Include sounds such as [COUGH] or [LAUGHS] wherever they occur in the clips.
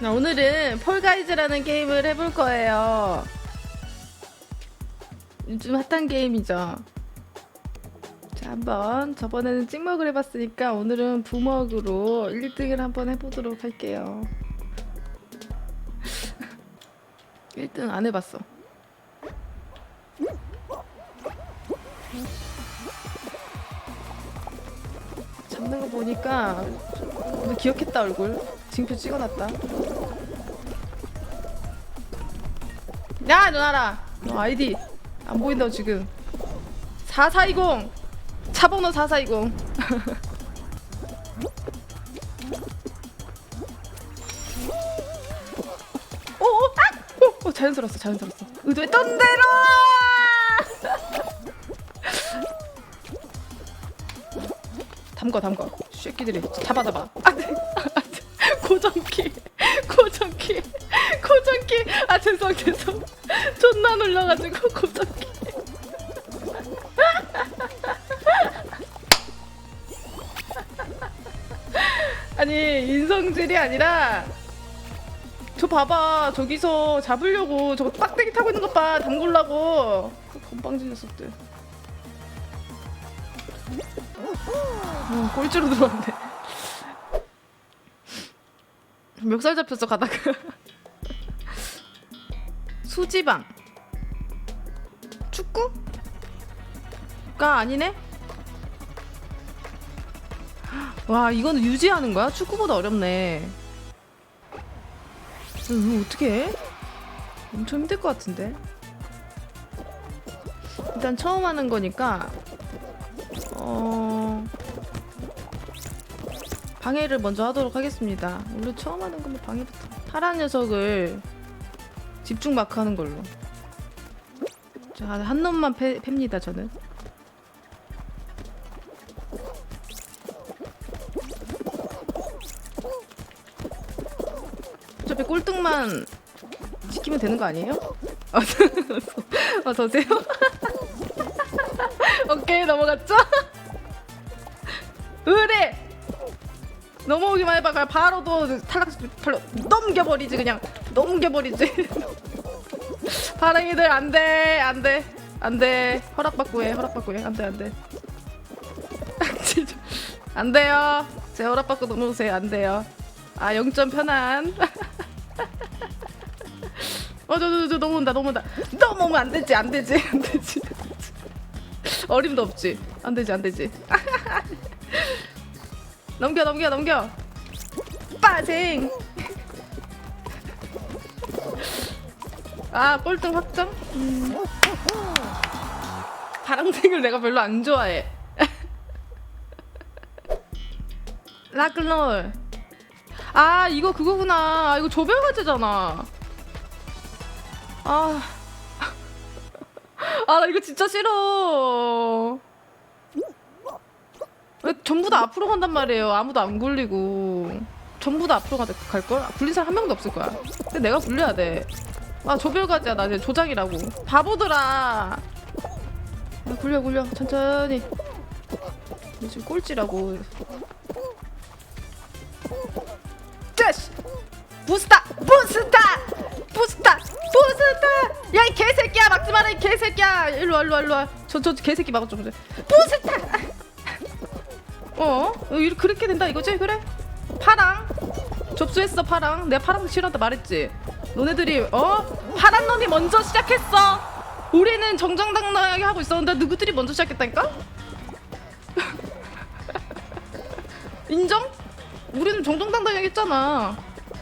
자, 오늘은 폴가이즈라는 게임을 해볼 거예요. 요즘 핫한 게임이죠. 자, 한번 저번에는 찍먹을 해봤으니까 오늘은 부먹으로 1등을 한번 해보도록 할게요. [LAUGHS] 1등 안 해봤어. 잡는 거 보니까 오늘 기억했다 얼굴. 징표 찍어놨다. 야 누나라. 너 아이디 안 보인다고 지금. 4420 차번호 4420 [LAUGHS] 오, 오, 아! 오, 오, 자연스러웠어 자연스러웠어. 의도했던 대로! [LAUGHS] 담궈 담궈. 쉐끼들이 잡아 잡아. 안돼 안돼 고정키 고정키 고정키. 아 죄송 죄송 존나 놀라가지고 고정키 아니 인성질이 아니라 저 봐봐 저기서 잡으려고 저거 빡대기 타고 있는 것봐 담글라고. 건방진 녀석들. 어, 꼴찌로 들어왔네. 멱살 잡혔어 가다가 수지방. 축구 가 아니네? 와 이거는 유지하는 거야? 축구보다 어렵네. 이거 어떻게 해? 엄청 힘들 것 같은데? 일단 처음 하는 거니까 어 방해를 먼저 하도록 하겠습니다. 원래 처음 하는 거면 방해부터. 파란 녀석을 집중 마크 하는 걸로. 자, 한 놈만 패, 팹니다, 저는. 어차피 꼴등만 지키면 되는 거 아니에요? [LAUGHS] 어서 오세요. [LAUGHS] 오케이, 넘어갔죠? [LAUGHS] 의뢰! 넘어오기만 해봐 바로 또 탈락 바로 넘겨버리지 그냥 넘겨버리지 파랑이들 안돼 안돼 안돼. 허락받고 해 허락받고 해. 안돼 안돼. [LAUGHS] 진짜. 안 돼요. 제 허락받고 넘어오세요. 안 돼요. 아 0점 편안 어저 저 저 넘어온다 넘어온다. 넘어오면 안 되지 안 되지 안 되지. 어림도 없지. 안 되지 안 되지. [LAUGHS] 넘겨 넘겨 넘겨. 빠생 아 꼴등 확정? 음. 파랑색을 내가 별로 안 좋아해 [LAUGHS] 락롤 아 이거 그거구나 아, 이거 조별과제잖아 아 [LAUGHS] 아, 나 이거 진짜 싫어. 왜 전부 다 앞으로 간단 말이에요. 아무도 안 굴리고. 전부 다 앞으로 가- 갈걸? 굴린 사람 한 명도 없을 거야. 근데 내가 굴려야 돼. 아, 조별과제야. 나 이제 조작이라고. 바보들아. 아, 굴려, 굴려. 천천히. 너 지금 꼴찌라고. 짜시! 부스타! 부스타! 부스타! 부스타! 야, 이 개새끼야! 막지 마라, 이 개새끼야! 일로 와, 일로 와, 일로 와. 저, 저 개새끼 막아줘. 보자. 부스타! 어? 이렇게 그렇게 된다 이거지? 그래? 파랑 접수했어 파랑 내가 파랑 싫어한다 말했지 너네들이 어? 파란 놈이 먼저 시작했어. 우리는 정정당당하게 하고 있었는데 누구들이 먼저 시작했다니까? [LAUGHS] 인정? 우리는 정정당당하게 했잖아.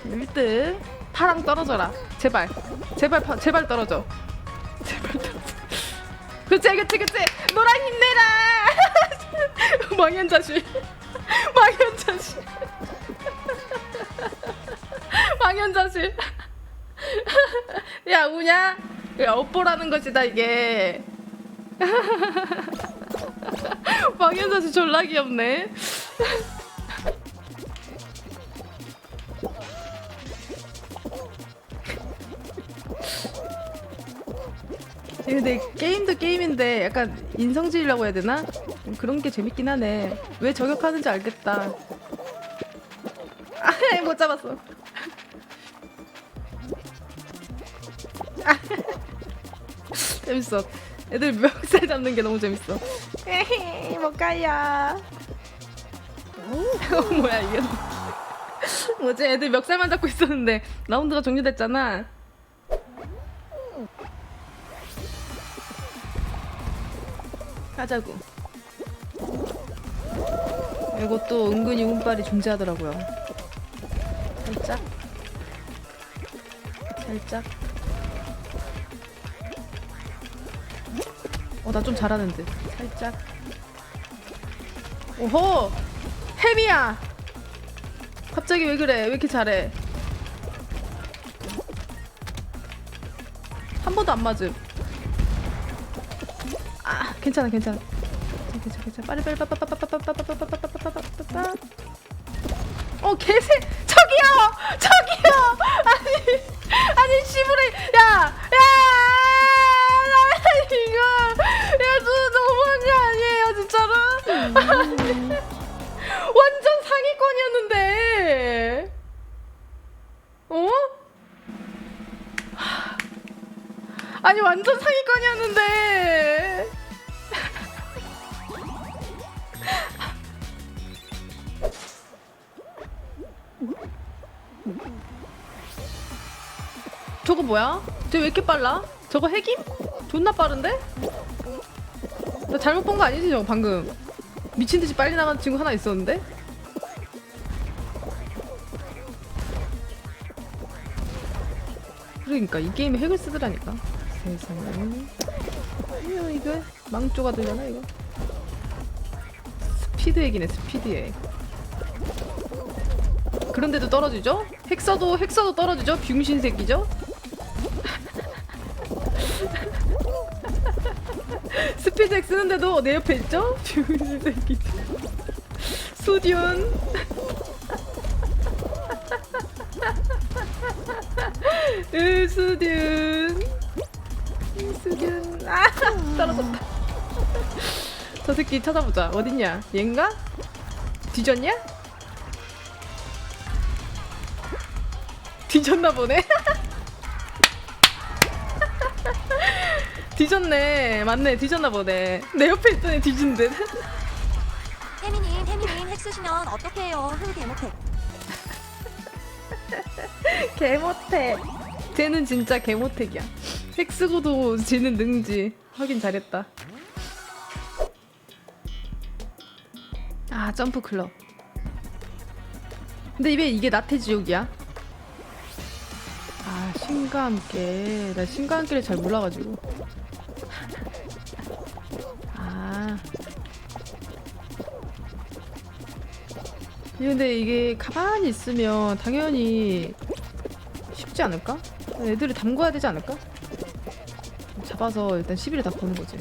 1등. 파랑 떨어져라. 제발. 제발 파, 제발 떨어져. [LAUGHS] 제발 떨어져. 그치 그치 그치 노랑 힘내라. 망연자실 망연자실 망연자실 야 우냐 야 업보라는 것이다 이게 [LAUGHS] 망연자실 졸라 귀엽네 [LAUGHS] 근데 게임도 게임인데 약간 인성질이라고 해야 되나? 좀 그런 게 재밌긴 하네. 왜 저격하는지 알겠다. 아, [LAUGHS] 못 잡았어. [LAUGHS] 재밌어. 애들 멱살 잡는 게 너무 재밌어. 에헤이, 못 가요. 어, 뭐야, 이게. 뭐. 뭐지? 애들 멱살만 잡고 있었는데 라운드가 종료됐잖아. 하자고. 이것도 은근히 운빨이 존재하더라고요. 살짝. 살짝. 어, 나 좀 잘하는 데 살짝. 오호! 햄이야! 갑자기 왜 그래? 왜 이렇게 잘해? 한 번도 안 맞음. 아, 괜찮아, 괜찮아. 괜찮아, 괜찮아. 빨리, 빨리, 빨리, 빨리, 빨리, 빨리, 빨리, 빨리, 빨리, 빨리, 빨리, 빨리, 빨리. 어, 개새! 저기요! 저기요! 아니, 아니, 시부레! 야! 아니 완전 상위권이었는데 저거 뭐야? 쟤 왜 이렇게 빨라? 저거 핵임? 존나 빠른데? 나 잘못 본 거 아니지 저거 방금 미친 듯이 빨리 나가는 친구 하나 있었는데? 그러니까 이 게임에 핵을 쓰더라니까 세상에. 이거 망조가 들려나, 이거? 스피드 얘기네, 스피드 얘. 그런데도 떨어지죠? 핵사도, 핵사도 떨어지죠? 병신 새끼죠? [LAUGHS] 스피드액 쓰는데도 내 옆에 있죠? 병신 새끼. 수디온. [LAUGHS] 수디온. 죽이는 아 떨어졌다. 저 새끼 찾아보자. 어딨냐? 얘인가? 뒤졌냐? 뒤졌나 보네. 뒤졌네. 맞네 뒤졌나 보네. 내 옆에 있더니 뒤진 듯. 태민님 태민님 핵 쓰시면 어떻게 해요? 흥 개못해. 개모택 쟤는 진짜 개모택이야. 팩 쓰고도 지는 능지 확인 잘했다 아 점프 클럽 근데 왜 이게 나태지옥이야? 아 신과 함께 나 신과 함께를 잘 몰라가지고 아 근데 이게 가만히 있으면 당연히 쉽지 않을까? 애들을 담궈야 되지 않을까? 잡아서 일단 시비를 다 거는 거지.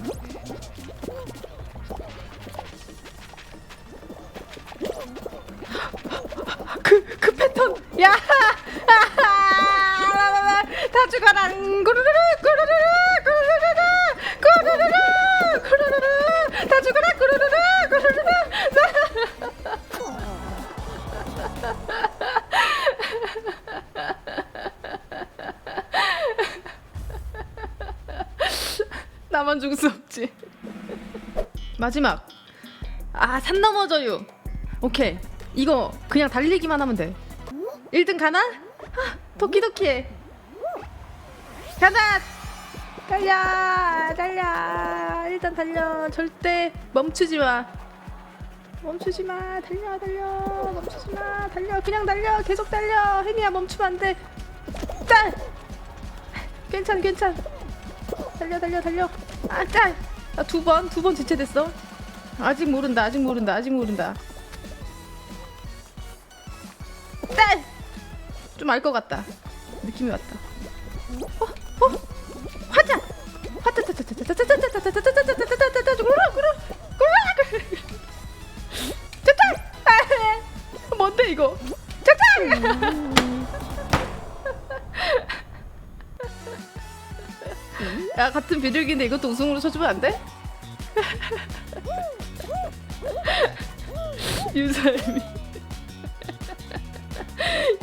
마지막. 아 산 넘어져요. 오케이. 이거 그냥 달리기만 하면 돼. 1등 가나? 아, 도끼도끼 가자! 달려! 달려! 일단 달려. 절대 멈추지 마. 멈추지 마. 달려 달려. 멈추지 마. 달려. 그냥 달려. 계속 달려. 혜미야 멈추면 안돼. 짠! 괜찮 괜찮. 달려 달려 달려. 아짠! 아, 두 번, 두 번 지체됐어. 아직 모른다, 아직 모른다, 아직 모른다. 딸! 좀 알 것 같다. 느낌이 왔다. 어? 어? 화자! 화자! 같은 비둘기인데 이것도 우승으로 쳐주면 안 돼? [LAUGHS] 유사임이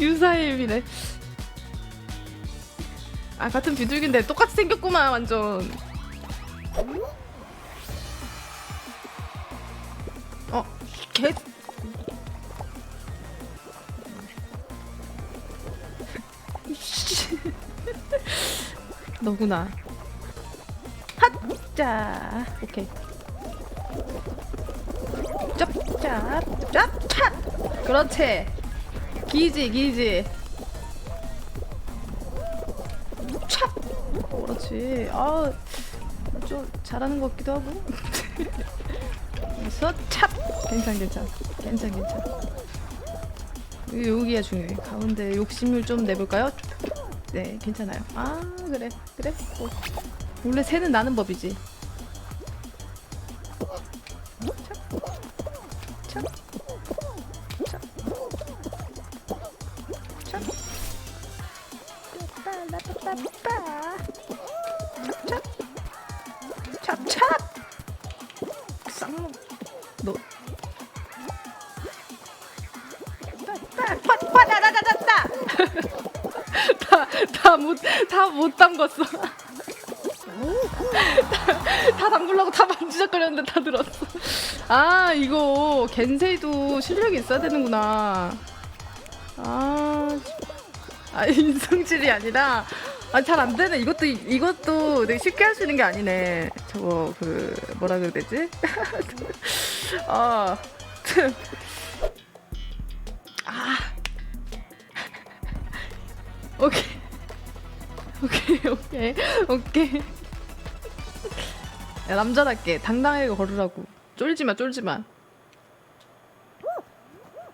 유사임이네 [LAUGHS] 아 같은 비둘기인데 똑같이 생겼구만 완전. 어, 개. 씨. [LAUGHS] 너구나. 핫자. 오케이. 짭짭 짭찹. 그렇지. 기지 기지. 찹. 그렇지. 아, 좀 잘하는 것 같기도 하고. 그래서 찹. 괜찮 괜찮. 괜찮 괜찮. 여기 여기가 중요해. 가운데 욕심을 좀 내볼까요? 네, 괜찮아요. 아, 그래, 그래. 뭐. 원래 새는 나는 법이지. 찹, 찹, 찹, 찹. 빠라빠빠빠. 찹, 찹, 찹, 찹. 쌍놈. 너. 빠빠빠다다다다. 다다 못 다 못 담궜어. [LAUGHS] 다, 다 담그려고 다 만지작거렸는데 다 들었어. 아 이거 겐세이도 실력이 있어야 되는구나. 아, 아 인성질이 아니라 아 잘 안 되네. 이것도 이것도 되게 쉽게 할 수 있는 게 아니네. 저거 그 뭐라 그래야 되지? [LAUGHS] 아, 참. [LAUGHS] 아, 오케이. 오케이 오케이 오케이 야 남자답게 당당하게 걸으라고. 쫄지마 쫄지마.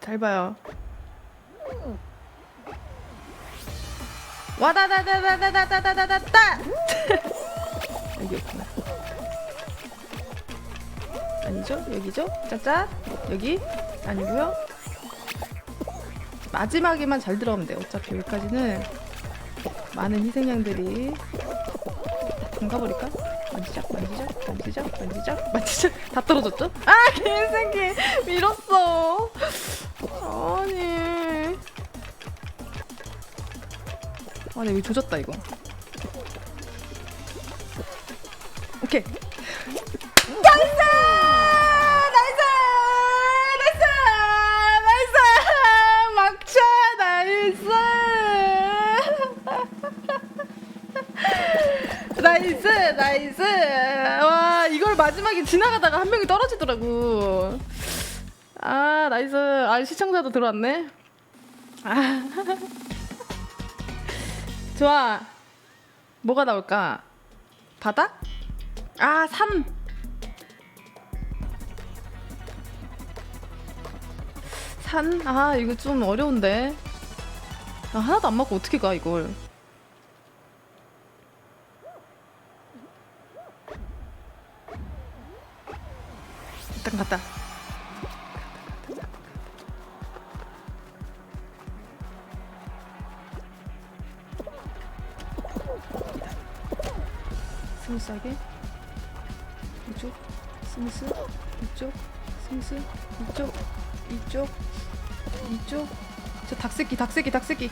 잘 봐요. 와다다다다다다다다다다 [LAUGHS] 여기였구나. 아니죠? 여기죠? 짜짜 여기? 아니고요. 마지막에만 잘 들어가면 돼 어차피 여기까지는 많은 희생양들이 담가버릴까? 만지작 만지작 [LAUGHS] 만지작 다 떨어졌죠? 아 개새끼. 밀었어. 아니. 아 내가 조졌다 이거 마지막에 지나가다가 한 명이 떨어지더라고. 아 나이스. 아 시청자도 들어왔네. 아. [LAUGHS] 좋아. 뭐가 나올까? 바다 아산. 산? 아 이거 좀 어려운데. 아, 하나도 안 맞고 어떻게 가 이걸 갔다. 스무스하게. 이쪽 스무스 이쪽 스무스 이쪽 이쪽 이쪽. 저 닭새끼 닭새끼 닭새끼.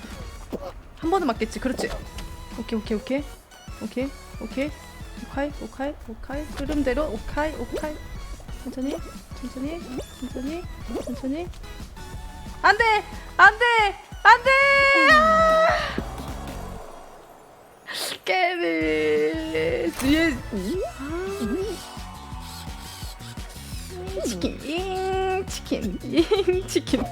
한 번은 맞겠지. 그렇지? 오케이 오케이 오케이. 오케이 오케이. 오카이 오카이 오카이. 흐름대로 오카이 오카이 천천히 천천히 천천히 천천히. 안돼! 안돼! 안돼! 아! 깨비 뒤에. 아. 치킨. 잉 치킨. 잉 치킨.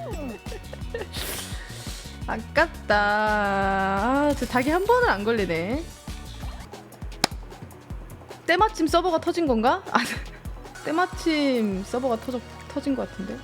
아깝다. 아, 저 닭이 한 번은 안 걸리네. 때마침 서버가 터진 건가? 아, 때마침 서버가 터져, 터진 것 같은데